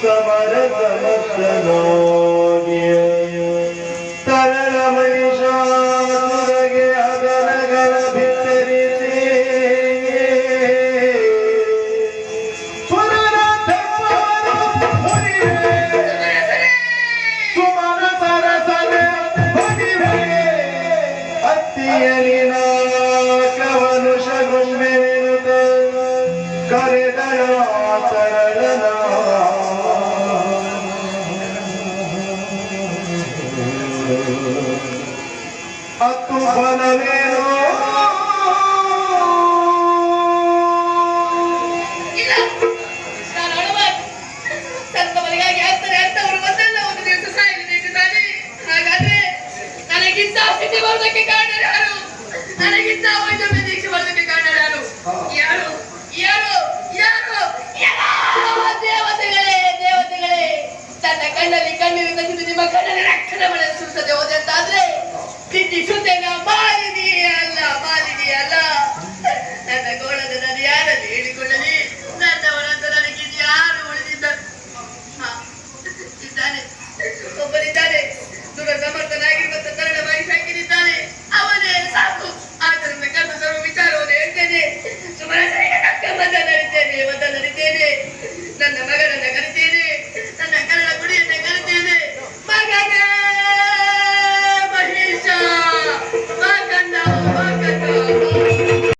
ಸಮರದ ಮತ್ತನೋಗೆ ತರಳ ಮಹಿಷಾಸುರಗೆ ಅದರಗಳ ಬಿತ್ತರಿಸಿ ಸುಮನ ಸರಸನ ಭಗಿವೆ ಅತ್ತಿಯಲಿ ನಾಕವನು ಶಗುಷ್ಮೆನುತ ಕರೆದಳ ತರಳನ ಹತ್ತು ಬಲವೇನು ಕಣ್ಣಲ್ಲಿ ಕಣ್ಣೀರು ನಿಮ್ಮ ಕಣ್ಣಲ್ಲಿ ರಕ್ತ What is it?